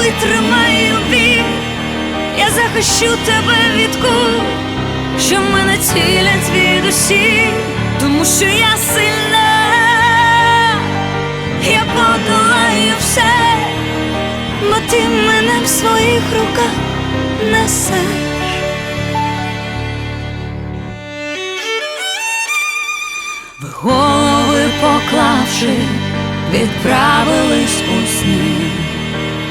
я витримаю біль, я захищу тебе від куль, що мене цілять звідусіль, тому що я сильна, я подолаю все, бо ти мене в своїх руках несеш. Ви голови поклавши, відправились у сни.